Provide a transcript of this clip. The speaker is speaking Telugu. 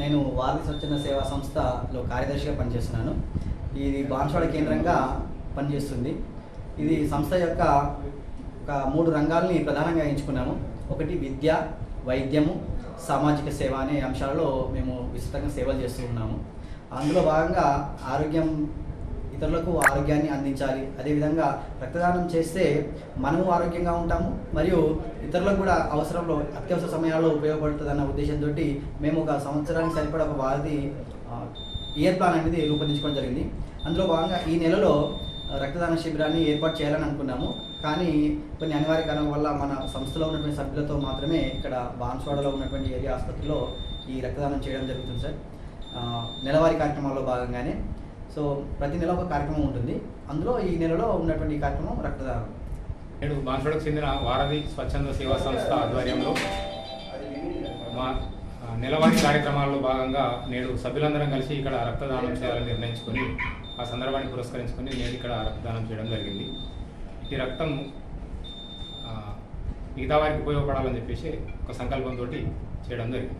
నేను వారధి స్వచ్ఛంద సేవా సంస్థలో కార్యదర్శిగా పనిచేస్తున్నాను. ఇది బాన్స్వాడ కేంద్రంగా పనిచేస్తుంది. ఇది సంస్థ యొక్క ఒక మూడు రంగాల్ని ప్రధానంగా ఎంచుకున్నాము. ఒకటి విద్య వైద్యము సామాజిక సేవ అనే అంశాలలో మేము విస్తృతంగా సేవలు చేస్తూ ఉన్నాము. అందులో భాగంగా ఆరోగ్యం ఇతరులకు ఆరోగ్యాన్ని అందించాలి. అదేవిధంగా రక్తదానం చేస్తే మనము ఆరోగ్యంగా ఉంటాము. మరియు ఇతరులకు కూడా అవసరంలో అత్యవసర సమయాల్లో ఉపయోగపడుతుందన్న ఉద్దేశంతో మేము ఒక సంవత్సరానికి సరిపడా ఒక వారిది ఇయర్ ప్లాన్ అనేది రూపొందించుకోవడం జరిగింది. అందులో భాగంగా ఈ నెలలో రక్తదాన శిబిరాన్ని ఏర్పాటు చేయాలని అనుకున్నాము. కానీ కొన్ని అనివార్య కారణం వల్ల మన సంస్థలో ఉన్నటువంటి సభ్యులతో మాత్రమే ఇక్కడ బాన్స్వాడలో ఉన్నటువంటి ఏరియా ఆసుపత్రిలో ఈ రక్తదానం చేయడం జరుగుతుంది సార్. నెలవారీ కార్యక్రమాల్లో భాగంగానే. సో ప్రతి నెల ఒక కార్యక్రమం ఉంటుంది. అందులో ఈ నెలలో ఉన్నటువంటి కార్యక్రమం రక్తదానం. నేడు బాన్సడకు చెందిన వారధి స్వచ్ఛంద సేవా సంస్థ ఆధ్వర్యంలో మా నెలవారీ కార్యక్రమాల్లో భాగంగా నేడు సభ్యులందరం కలిసి ఇక్కడ రక్తదానం చేయాలని నిర్ణయించుకొని ఆ సందర్భాన్ని పురస్కరించుకొని నేను ఇక్కడ రక్తదానం చేయడం జరిగింది. ఈ రక్తం మిగతా వారికి ఉపయోగపడాలని చెప్పేసి ఒక సంకల్పంతో చేయడం జరిగింది.